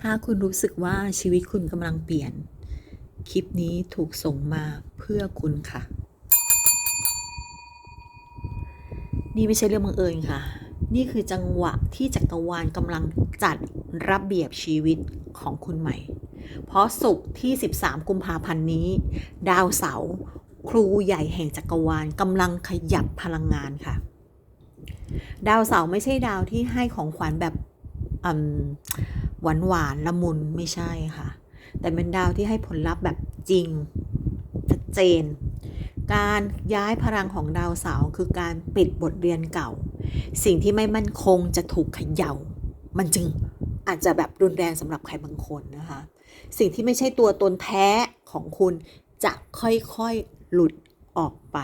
ถ้าคุณรู้สึกว่าชีวิตคุณกำลังเปลี่ยน คลิปนี้ถูกส่งมาเพื่อคุณค่ะ นี่ไม่ใช่เรื่องบังเอิญค่ะ นี่คือจังหวะที่จักรวาลกำลังจัดระเบียบชีวิตของคุณใหม่ เพราะศุกร์ที่ 13 กุมภาพันธ์นี้ ดาวเสาร์ครูใหญ่แห่งจักรวาลกำลังขยับพลังงานค่ะ ดาวเสาร์ไม่ใช่ดาวที่ให้ของขวัญแบบ หวานหวานละมุนไม่ใช่ค่ะ แต่เป็นดาวที่ให้ผลลัพธ์แบบจริงชัดเจน การย้ายพลังของดาวเสาร์คือการปิดบทเรียนเก่า สิ่งที่ไม่มั่นคงจะถูกเขย่า มันจึงอาจจะแบบรุนแรงสำหรับใครบางคนนะคะ สิ่งที่ไม่ใช่ตัวตนแท้ของคุณจะค่อยๆหลุดออกไป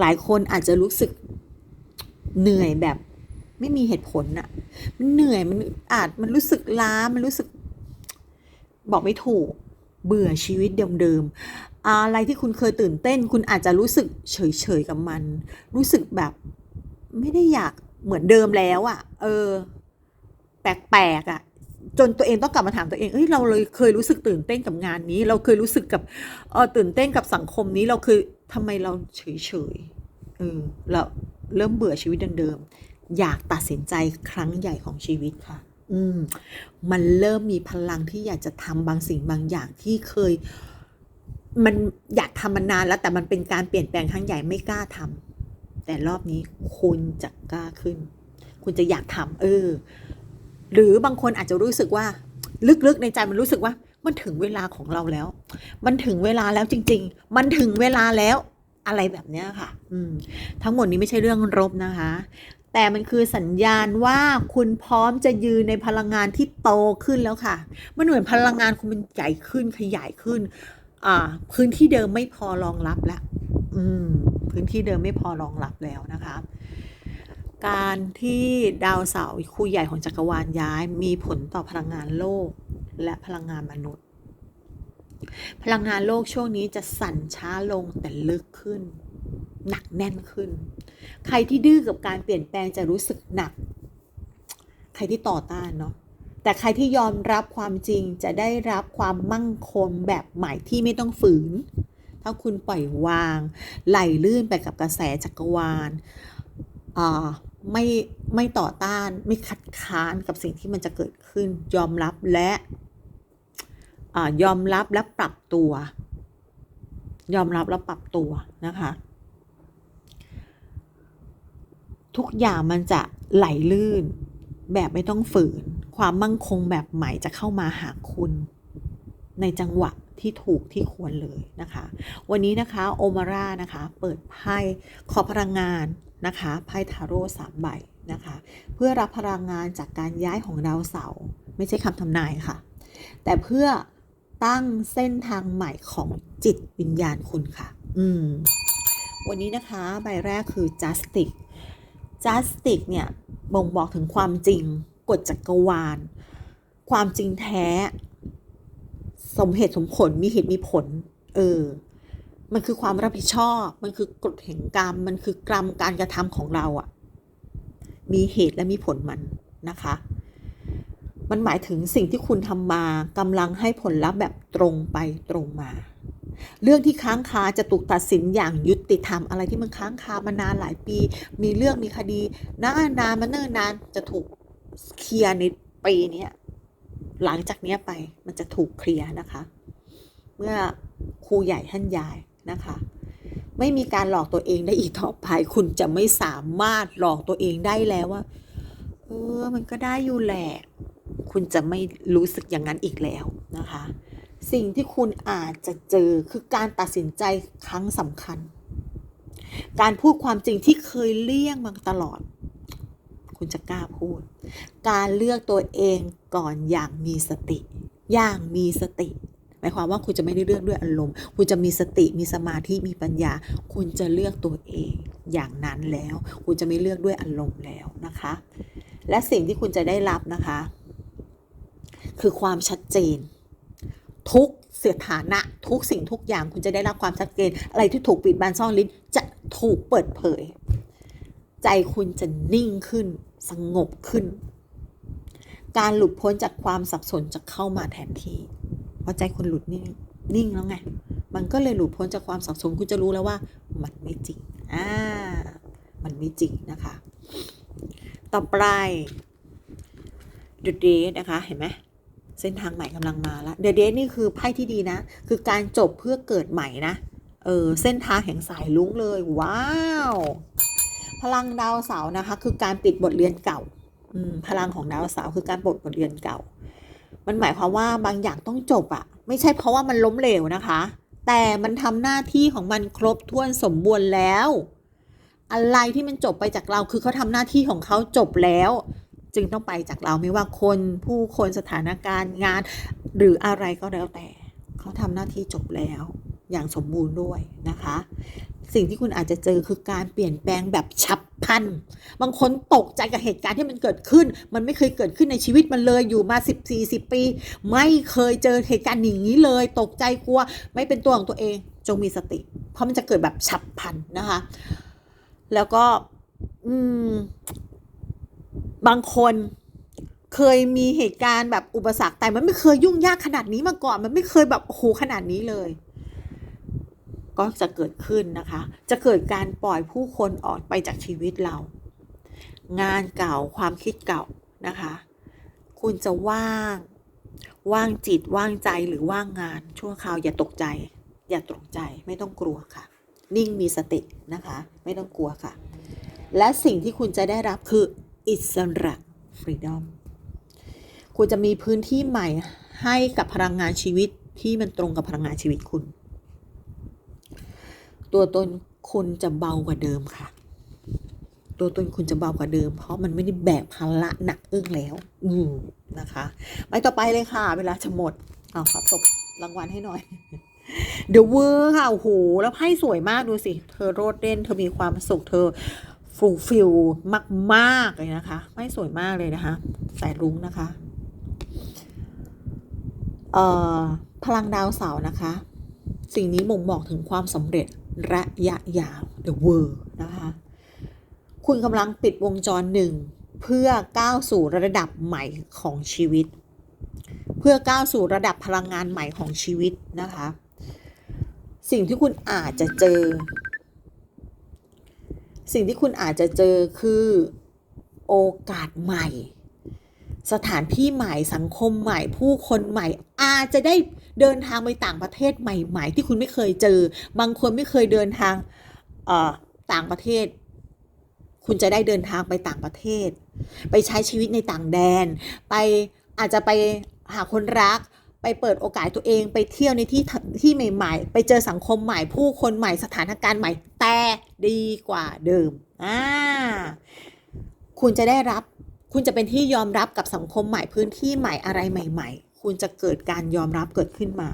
หลายคนอาจจะรู้สึกเหนื่อยแบบ ไม่มีเหตุผลอะมันเหนื่อยมันอาจมันรู้สึกล้ามันรู้สึก บอกไม่ถูก เบื่อชีวิตเดิมๆอะไรที่คุณเคยตื่นเต้น คุณอาจจะรู้สึกเฉยๆกับมัน รู้สึกแบบไม่ได้อยากเหมือนเดิมแล้วอะเออ แปลกๆอะจนตัวเองต้องกลับมาถามตัวเองเอ้ยเราเลยเคยรู้สึกตื่นเต้นกับงานนี้ เราเคยรู้สึกกับเออตื่นเต้นกับสังคมนี้ เราคือทำไมเราเฉยๆเออเราเริ่มเบื่อชีวิตเดิมๆ อยากตัดสินใจครั้งใหญ่ของชีวิตค่ะ อืม มันเริ่มมีพลังที่อยากจะทำบางสิ่งบางอย่างที่เคย มันอยากทำมานานแล้ว แต่มันเป็นการเปลี่ยนแปลงครั้งใหญ่ไม่กล้าทำแต่รอบนี้คุณจะกล้าขึ้น คุณจะอยากทำเออ หรือบางคนอาจจะรู้สึกว่า ลึกๆในใจมันรู้สึกว่า มันถึงเวลาของเราแล้ว มันถึงเวลาแล้วจริง ๆ มันถึงเวลาแล้วอะไรแบบเนี้ยค่ะ อืม ทั้งหมดนี้ไม่ใช่เรื่องรบนะคะ แต่มันคือสัญญาณว่าคุณพร้อมจะยืนในพลังงานที่โตขึ้นแล้วค่ะ มันเหมือนพลังงานคุณมันใหญ่ขึ้นขยายขึ้น อ่า พื้นที่เดิมไม่พอรองรับแล้ว อืม พื้นที่เดิมไม่พอรองรับแล้วนะคะ การที่ดาวเสาร์คู่ใหญ่ของจักรวาลย้ายมีผลต่อพลังงานโลกและพลังงานมนุษย์ พลังงานโลกช่วงนี้จะสั่นช้าลงแต่ลึกขึ้น หนักแน่นขึ้น ใครที่ดื้อกับการเปลี่ยนแปลงจะรู้สึกหนัก ใครที่ต่อต้านเนาะแต่ใครที่ยอมรับความจริงจะได้รับความมั่งคงแบบใหม่ที่ไม่ต้องฝืน ถ้าคุณปล่อยวาง ไหลลื่นไปกับกระแสจักรวาลอ่าไม่ไม่ต่อต้านไม่คัดค้านกับสิ่งที่มันจะเกิดขึ้น ยอมรับและอยอมรับและปรับตัว ยอมรับและปรับตัวนะคะ ทุกอย่างมันจะไหลลื่น แบบไม่ต้องฝืน ความมั่งคงแบบใหม่จะเข้ามาหาคุณ ในจังหวะที่ถูกที่ควรเลยนะคะ วันนี้นะคะโอมาร่านะคะ เปิดไพ่ขอพลังงานนะคะไพ่ทาโร่สามใบนะคะ เพื่อรับพลังงานจากการย้ายของดาวเสาร์ไม่ใช่คำทำนายค่ะ แต่เพื่อตั้งเส้นทางใหม่ของจิตวิญญาณคุณค่ะ อืม วันนี้นะคะ ใบแรกคือ justice justice เนี่ยบ่งบอกถึงความจริงกฎจักรวาล ความจริงแท้ สมเหตุสมผลมีเหตุมีผล เออ มันคือความรับผิดชอบ มันคือกฎแห่งกรรม มันคือกรรมการกระทำของเราอะ่ะ มีเหตุและมีผลมันนะคะ มันหมายถึงสิ่งที่คุณทำมากำลังให้ผลลัพธ์แบบตรงไปตรงมา เรื่องที่ค้างคาจะถูกตัดสินอย่างยุติธรรมอะไรที่มันค้างคามานานหลายปี มีเรื่องมีคดีนานนานมาเนิ่นนานจะถูกเคลียร์ในปีนี้หลังจากนี้ไปมันจะถูกเคลียร์นะคะ เมื่อครูใหญ่ท่านยายนะคะ ไม่มีการหลอกตัวเองได้อีกต่อไปคุณจะไม่สามารถหลอกตัวเองได้แล้วว่าเออมันก็ได้อยู่แหละ คุณจะไม่รู้สึกอย่างนั้นอีกแล้วนะคะ สิ่งที่คุณอาจจะเจอคือการตัดสินใจครั้งสำคัญ การพูดความจริงที่เคยเลี่ยงมาตลอด คุณจะกล้าพูด การเลือกตัวเองก่อนอย่างมีสติ อย่างมีสติหมายความว่าคุณจะไม่ได้เลือกด้วยอารมณ์ คุณจะมีสติ มีสมาธิ มีปัญญา คุณจะเลือกตัวเองอย่างนั้นแล้ว คุณจะไม่เลือกด้วยอารมณ์แล้วนะคะ และสิ่งที่คุณจะได้รับนะคะ คือความชัดเจน ทุกเสถานะทุกสิ่งทุกอย่างคุณจะได้รับความชัดเจน อะไรที่ถูกปิดบันซ่อนลิ้นจะถูกเปิดเผย ใจคุณจะนิ่งขึ้น สงบขึ้น การหลุดพ้นจากความสับสนจะเข้ามาแทนที่เพราะใจคุณหลุดนิ่งนิ่งแล้วไงมันก็เลยหลุดพ้นจากความสับสนคุณจะรู้แล้วว่า มันไม่จริงอ่ามันไม่จริงนะคะ ต่อไปด e เดนะคะเห็นไหม เส้นทางใหม่กำลังมาแล้วเด e เดนี่คือไพ่ที่ดีนะ คือการจบเพื่อเกิดใหม่นะเออเส้นทางแห่งสายลุ้งเลย ว้าว พลังดาวเสาร์นะคะ คือการปิดบทเรียนเก่าอืมพลังของดาวเสาร์คือการปลดบทเรียนเก่า มันหมายความว่าบางอย่างต้องจบอะไม่ใช่เพราะว่ามันล้มเหลวนะคะ แต่มันทำหน้าที่ของมันครบถ้วนสมบูรณ์แล้ว อะไรที่มันจบไปจากเราคือเขาทำหน้าที่ของเขาจบแล้ว จึงต้องไปจากเราไม่ว่าคนผู้คนสถานการณ์งาน หรืออะไรก็แล้วแต่ เขาทำหน้าที่จบแล้วอย่างสมบูรณ์ด้วยนะคะ สิ่งที่คุณอาจจะเจอคือการเปลี่ยนแปลงแบบฉับพลัน บางคนตกใจกับเหตุการณ์ที่มันเกิดขึ้น มันไม่เคยเกิดขึ้นในชีวิตมันเลยอยู่มา10 40ปี ไม่เคยเจอเหตุการณ์อย่างนี้เลย ตกใจกลัว ไม่เป็นตัวของตัวเอง จงมีสติ เพราะมันจะเกิดแบบฉับพลันนะคะ แล้วก็อืม บางคนเคยมีเหตุการณ์แบบอุปสรรคแต่มันไม่เคยยุ่งยากขนาดนี้มาก่อน มันไม่เคยแบบโอ้โหขนาดนี้เลย ก็จะเกิดขึ้นนะคะ จะเกิดการปล่อยผู้คนออกไปจากชีวิตเรา งานเก่าความคิดเก่านะคะ คุณจะว่าง ว่างจิตว่างใจหรือว่างงานชั่วคราวอย่าตกใจ อย่าตกใจไม่ต้องกลัวค่ะ นิ่งมีสตินะคะ ไม่ต้องกลัวค่ะ และสิ่งที่คุณจะได้รับคือ อิสระ freedom คุณจะมีพื้นที่ใหม่ให้กับพลังงานชีวิตที่มันตรงกับพลังงานชีวิตคุณ ตัวตนคุณจะเบากว่าเดิมค่ะ ตัวตนคุณจะเบากว่าเดิม เพราะมันไม่ได้แบกภาระหนักอึ้งแล้ว อืมนะคะไปต่อไปเลยค่ะ เวลาจะหมดเอาขอตบรางวัลให้หน่อยเดอะเวอร์ค่ะโอ้โหแล้วไพ่สวยมากดูสิ เธอโรดเด่นเธอมีความสุขเธอ ฟูลฟิลมาก ๆ เลยนะคะไพ่สวยมากเลยนะคะสายรุ้งนะคะเอ่อพลังดาวเสาร์นะคะ สิ่งนี้บ่งบอกถึงความสำเร็จระยะยาว The World นะคะ คุณกำลังปิดวงจรหนึ่ง เพื่อก้าวสู่ระดับใหม่ของชีวิต เพื่อก้าวสู่ระดับพลังงานใหม่ของชีวิตนะคะ สิ่งที่คุณอาจจะเจอ สิ่งที่คุณอาจจะเจอคือโอกาสใหม่ สถานที่ใหม่สังคมใหม่ ผู้คนใหม่ อาจจะได้เดินทางไปต่างประเทศใหม่ๆ ที่คุณไม่เคยเจอ บางคนไม่เคยเดินทางต่างประเทศ คุณจะได้เดินทางไปต่างประเทศ ไปใช้ชีวิตในต่างแดน ไปอาจจะไปหาคนรักไปเปิดโอกาสตัวเองไปเที่ยวในที่ที่ใหม่ ๆ ไปเจอสังคมใหม่ผู้คนใหม่สถานการณ์ใหม่แต่ ดีกว่าเดิมอ่าคุณจะได้รับ คุณจะเป็นที่ยอมรับกับสังคมใหม่พื้นที่ใหม่อะไรใหม่ ๆ คุณจะเกิดการยอมรับเกิดขึ้นมา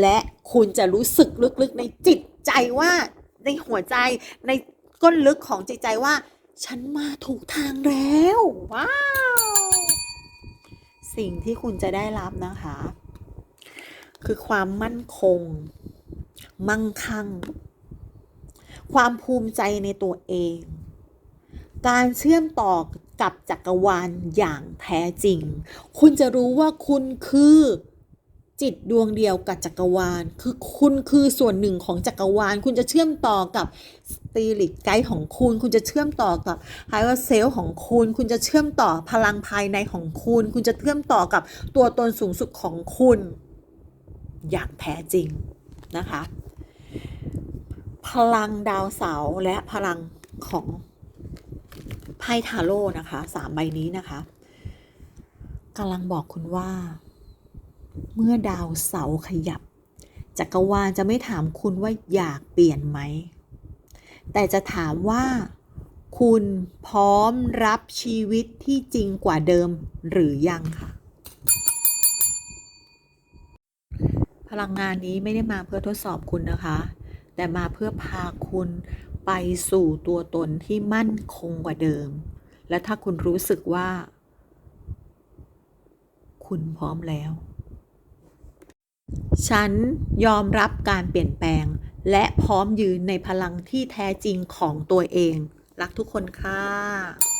และคุณจะรู้สึกลึกๆในจิตใจว่าในหัวใจในก้นลึกของจิตใจว่า ฉันมาถูกทางแล้วว้าวสิ่งที่คุณจะได้รับนะคะ คือความมั่นคง มั่งคั่ง ความภูมิใจในตัวเอง การเชื่อมต่อกับจักรวาลอย่างแท้จริง คุณจะรู้ว่าคุณคือจิตดวงเดียวกับจักรวาล คือคุณคือส่วนหนึ่งของจักรวาล คุณจะเชื่อมต่อกับสปิริตไกด์ของคุณ คุณจะเชื่อมต่อกับไฮเ e เซลของคุณ คุณจะเชื่อมต่อพลังภายในของคุณ คุณจะเชื่อมต่อกับตัวตนสูงสุดของคุณ อย่างแท้จริงนะคะ พลังดาวเสาร์และพลังของไพ่ทาโร่นะคะสามใบนี้นะคะกำลังบอกคุณว่า เมื่อดาวเสาร์ขยับจักรวาลจะไม่ถามคุณว่าอยากเปลี่ยนไหม แต่จะถามว่าคุณพร้อมรับชีวิตที่จริงกว่าเดิมหรือยังค่ะ พลังงานนี้ไม่ได้มาเพื่อทดสอบคุณนะคะ แต่มาเพื่อพาคุณไปสู่ตัวตนที่มั่นคงกว่าเดิม และถ้าคุณรู้สึกว่า คุณพร้อมแล้ว ฉันยอมรับการเปลี่ยนแปลง และพร้อมยืนในพลังที่แท้จริงของตัวเอง รักทุกคนค่ะ